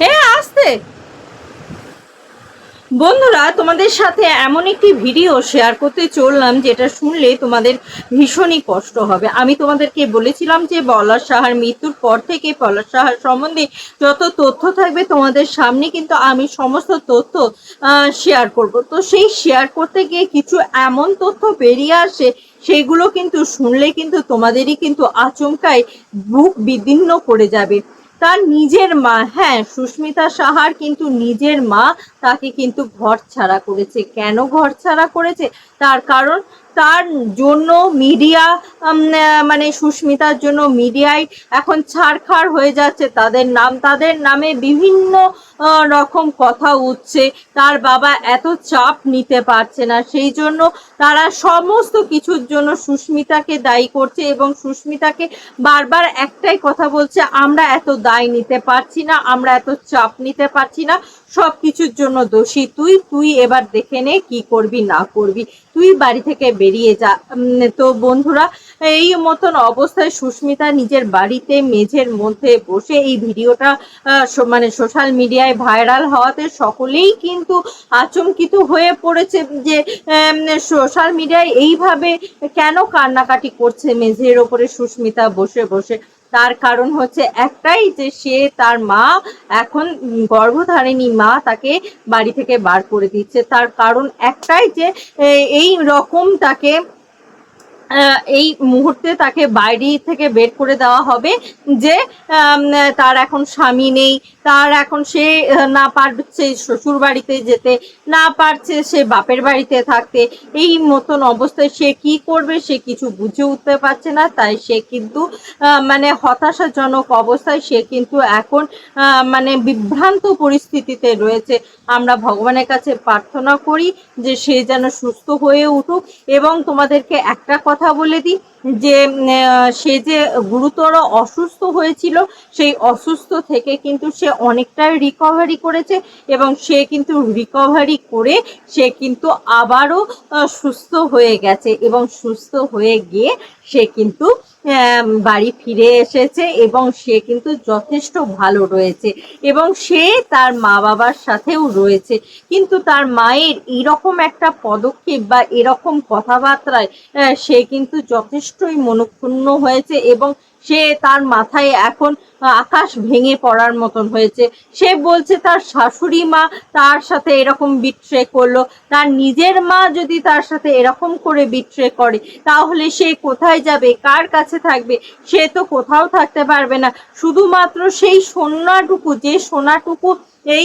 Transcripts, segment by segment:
হ্যাঁ আসতে। বন্ধুরা, তোমাদের সাথে এমন একটি ভিডিও শেয়ার করতে চললাম, যেটা শুনলে তোমাদের ভীষণই কষ্ট হবে। আমি তোমাদেরকে বলেছিলাম যে, পলাশ সাহার মৃত্যুর পর থেকে পলাশ সাহার সম্বন্ধে যত তথ্য থাকবে তোমাদের সামনে কিন্তু আমি সমস্ত তথ্য শেয়ার করব। তো সেই শেয়ার করতে গিয়ে কিছু এমন তথ্য বেরিয়ে আসে, সেগুলো কিন্তু শুনলে কিন্তু তোমাদেরই কিন্তু আচমকায় বুক বিদীর্ণ করে যাবে। তার নিজের মা হ্যাঁ সুস্মিতা সাহার কিন্তু নিজের মা তাকে কিন্তু ঘর ছাড়া করেছে। কেন ঘর ছাড়া করেছে? তার কারণ তার জন্য মিডিয়া মানে সুস্মিতার জন্য মিডিয়ায় এখন ছাড়খাড় হয়ে যাচ্ছে। তাদের নাম, তাদের নামে বিভিন্ন রকম কথা উঠছে। তার বাবা এত চাপ নিতে পারছে না। সেই জন্য তারা সমস্ত কিছুর জন্য সুস্মিতাকে দায়ী করছে এবং সুস্মিতাকে বারবার একটাই কথা বলছে, আমরা এত দায় নিতে পারছি না, আমরা এত চাপ নিতে পারছি না। সব কিছুর জন্য দোষী। তুই তুই এবার দেখে নে কি করবি, না করবি। তুই বাড়ি থেকে বেরিয়ে যা। তো বন্ধুরা, এই মতন অবস্থায় সুস্মিতা নিজের বাড়িতে মেঝের মধ্যে বসে এই ভিডিওটা মানে সোশ্যাল মিডিয়ায় ভাইরাল হওয়াতে সকলেই কিন্তু আচমকিত হয়ে পড়েছে যে সোশ্যাল মিডিয়ায় এইভাবে কেন কান্নাকাটি করছে মেঝের ওপরে সুস্মিতা বসে বসে। তার কারণ হচ্ছে একটাই যে সে তার মা এখন গর্ভধারিণী মা তাকে বাড়ি থেকে বার করে দিচ্ছে। তার কারণ একটাই যে এই রকম তাকে এই মুহূর্তে তাকে বাইরে থেকে বের করে দেওয়া হবে যে তার এখন স্বামী নেই, তার এখন সে না পারছে শ্বশুর বাড়িতে যেতে, না পারছে সে বাপের বাড়িতে থাকতে। এই মতন অবস্থায় সে কি করবে সে কিছু বুঝে উঠতে পারছে না, তাই সে কিন্তু মানে হতাশাজনক অবস্থায় সে কিন্তু এখন মানে বিভ্রান্ত পরিস্থিতিতে রয়েছে। আমরা ভগবানের কাছে প্রার্থনা করি যে সে যেন সুস্থ হয়ে উঠুক এবং তোমাদেরকে একটা কথা বলে দিই যে সে যে গুরুতর অসুস্থ হয়েছিল, সেই অসুস্থ থেকে কিন্তু সে অনেকটাই রিকভারি করেছে এবং সে কিন্তু রিকভারি করে সে কিন্তু আবারও সুস্থ হয়ে গেছে এবং সুস্থ হয়ে গিয়ে সে কিন্তু বাড়ি ফিরে এসেছে এবং সে কিন্তু যথেষ্ট ভালো রয়েছে এবং সে তার মা বাবার সাথেও রয়েছে। কিন্তু তার মায়ের এরকম একটা পদক্ষেপ বা এরকম কথাবার্তায় সে কিন্তু যথেষ্টই মনক্ষুণ্ণ হয়েছে এবং সে তার মাথায় এখন আকাশ ভেঙে পড়ার মতন হয়েছে। সে বলছে, তার শাশুড়ি মা তার সাথে এরকম বিট্রে করল। তার নিজের মা যদি তার সাথে এরকম করে বিট্রে করে, তাহলে সে কোথায় যাবে? কার কাছে থাকবে? সে তো কোথাও থাকতে পারবে না। শুধুমাত্র সেই সোনাটুকু, যে সোনাটুকু এই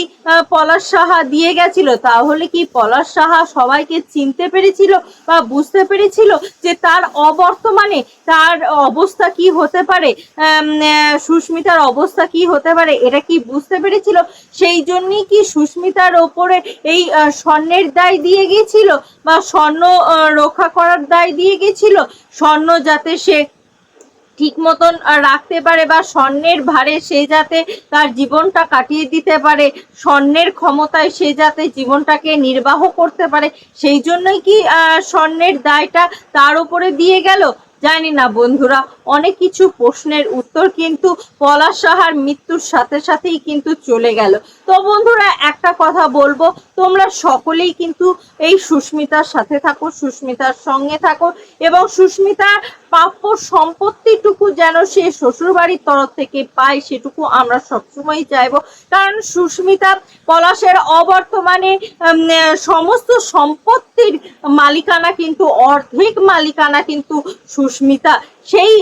পলাশ সাহা দিয়ে গেছিল। তাহলে কি পলাশ সাহা সবাইকে চিনতে পেরেছিল বা বুঝতে পেরেছিল যে তার অবর্তমানে তার অবস্থা কি হতে পারে? সুস্মিতার অবস্থা কি হতে পারে? এটা কি বুঝতে পেরেছিল? সেই জন্যই কি সুস্মিতার ওপরে এই স্বর্ণের দায় দিয়ে গিয়েছিল বা স্বর্ণ রক্ষা করার দায় দিয়ে গিয়েছিল স্বর্ণ যাতে সে ঠিক মতন রাখতে পারে বা স্বর্ণের ভারে সে যাতে তার জীবনটা কাটিয়ে দিতে পারে, স্বর্ণের ক্ষমতায় সে যাতে জীবনটাকে নির্বাহ করতে পারে, সেই জন্যই কি স্বর্ণের দায়টা তার উপরে দিয়ে গেল? জানি না বন্ধুরা। অনেক কিছু প্রশ্নের উত্তর কিন্তু পলাশ সাহার মৃত্যুর সাথে সাথেই কিন্তু চলে গেল। তো বন্ধুরা, একটা কথা বলব, তোমরা সকলেই কিন্তু এই সুস্মিতার সাথে থাকো, সুস্মিতার সঙ্গে থাকো এবং সুস্মিতার প্রাপ্য সম্পত্তিটুকু যেন সে শ্বশুর বাড়ির তরফ থেকে পায়, সেটুকু আমরা সবসময় চাইব। কারণ সুস্মিতা পলাশের অবর্তমানে সমস্ত সম্পত্তির মালিকানা কিন্তু, অর্ধেক মালিকানা কিন্তু সুস্মিতা। সেই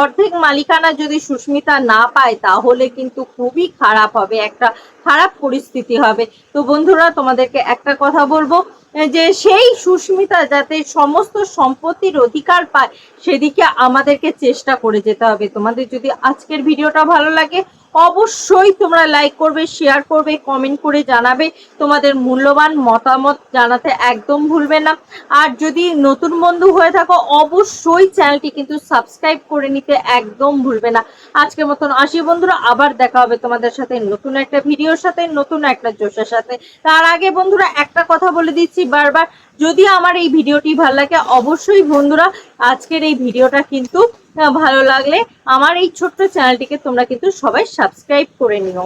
অর্ধেক মালিকানা যদি সুস্মিতা না পায়, তাহলে কিন্তু খুবই খারাপ হবে, একটা খারাপ পরিস্থিতি হবে। তো বন্ধুরা, তোমাদেরকে একটা কথা বলব, যে সেই সুস্মিতা যাতে সমস্ত সম্পত্তির অধিকার পায়, সেদিকে আমাদেরকে চেষ্টা করে যেতে হবে। তোমাদের যদি আজকের ভিডিওটা ভালো লাগে অবশ্যই তোমরা লাইক করবে শেয়ার করবে কমেন্ট করে জানাবে। তোমাদের মূল্যবান মতামত জানাতে একদম ভুলবে না। আর যদি নতুন বন্ধু হয়ে থাকো, অবশ্যই চ্যানেলটি কিন্তু সাবস্ক্রাইব করে নিতে একদম ভুলবে না। আজকের মতন আসি বন্ধুরা, আবার দেখা হবে তোমাদের সাথে নতুন একটা ভিডিওর সাথে, নতুন একটা জোশের সাথে। তার আগে বন্ধুরা, একটা কথা বলে দিচ্ছি বারবার। যদি আমার এই ভিডিওটি ভালো লাগে, অবশ্যই বন্ধুরা, আজকের এই ভিডিওটা কিন্তু ভালো লাগলে আমার এই ছোট্ট চ্যানেলটিকে তোমরা কিন্তু সবাই সাবস্ক্রাইব করে নিও।